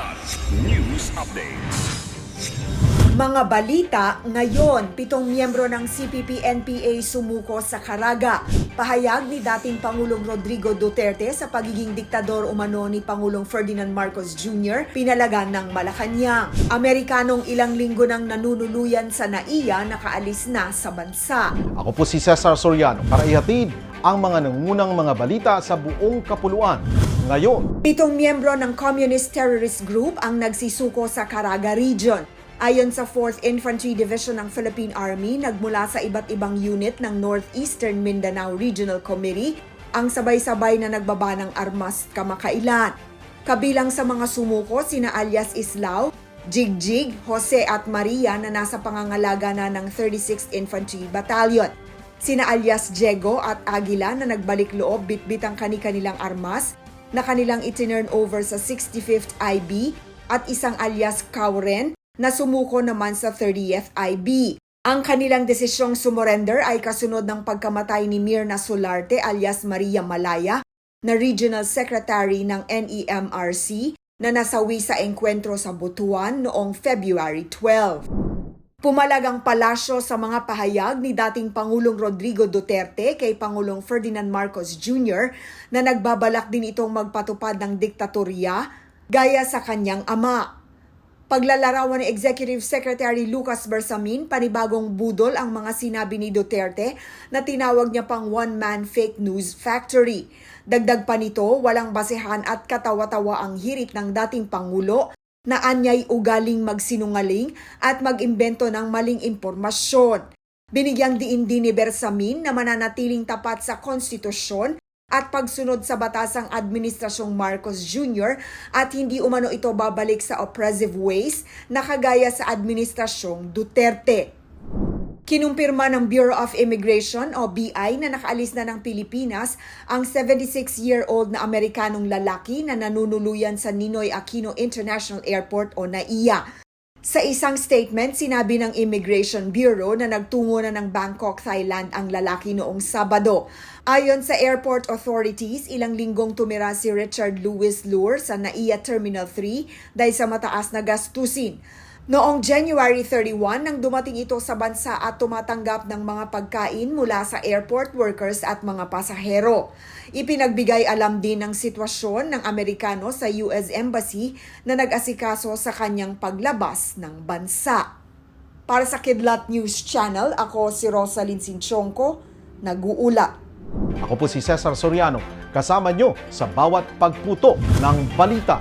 Kidlat News Updates. Mga balita ngayon, pitong miyembro ng CPP-NPA sumuko sa Caraga. Pahayag ni dating Pangulong Rodrigo Duterte sa pagiging diktador umano ni Pangulong Ferdinand Marcos Jr. pinalagan ng Malacanang. Amerikanong ilang linggo nang nanunuluyan sa NAIA nakaalis na sa bansa. Ako po si Cesar Soriano para ihatid ang mga nangungunang mga balita sa buong kapuluan. Ngayon, Pitong miyembro ng Communist Terrorist Group ang nagsisuko sa Caraga Region. Ayon sa 4th Infantry Division ng Philippine Army, nagmula sa iba't ibang unit ng Northeastern Mindanao Regional Committee ang sabay-sabay na nagbaba ng armas kamakailan. Kabilang sa mga sumuko sina alias Islao, Jigjig, Jose at Maria na nasa pangangalaga na ng 36th Infantry Battalion. Sina alias Diego at Aguila na nagbalik loob bitbit ang kani-kanilang armas na kanilang itinurn over sa 65th IB at isang alias Kauren na sumuko naman sa 30th IB. Ang kanilang desisyong sumurrender ay kasunod ng pagkamatay ni Mirna Solarte alias Maria Malaya na Regional Secretary ng NEMRC na nasawi sa engkwentro sa Butuan noong February 12. Pumalagang palasyo sa mga pahayag ni dating Pangulong Rodrigo Duterte kay Pangulong Ferdinand Marcos Jr. na nagbabalak din itong magpatupad ng diktatorya gaya sa kanyang ama. Paglalarawan ni Executive Secretary Lucas Bersamin, panibagong budol ang mga sinabi ni Duterte na tinawag niya pang one-man fake news factory. Dagdag pa nito, walang basehan at katawa-tawa ang hirit ng dating Pangulo na anyay ugaling magsinungaling at mag-imbento ng maling impormasyon. Binigyang diin din ni Bersamin na mananatiling tapat sa konstitusyon at pagsunod sa batasang Administrasyong Marcos Jr. at hindi umano ito babalik sa oppressive ways na kagaya sa Administrasyong Duterte. Kinumpirma ng Bureau of Immigration o BI na nakaalis na ng Pilipinas ang 76-year-old na Amerikanong lalaki na nanunuluyan sa Ninoy Aquino International Airport o NAIA. Sa isang statement, sinabi ng Immigration Bureau na nagtungo na ng Bangkok, Thailand ang lalaki noong Sabado. Ayon sa airport authorities, ilang linggong tumira si Richard Louis Lure sa NAIA Terminal 3 dahil sa mataas na gastusin. Noong January 31 nang dumating ito sa bansa at tumatanggap ng mga pagkain mula sa airport workers at mga pasahero. Ipinagbigay alam din ng sitwasyon ng Amerikano sa US Embassy na nag-asikaso sa kanyang paglabas ng bansa. Para sa Kidlat News Channel, ako si Rosalyn Sinchonko, nag-uula. ako po si Cesar Soriano kasama nyo sa bawat pagputo ng balita.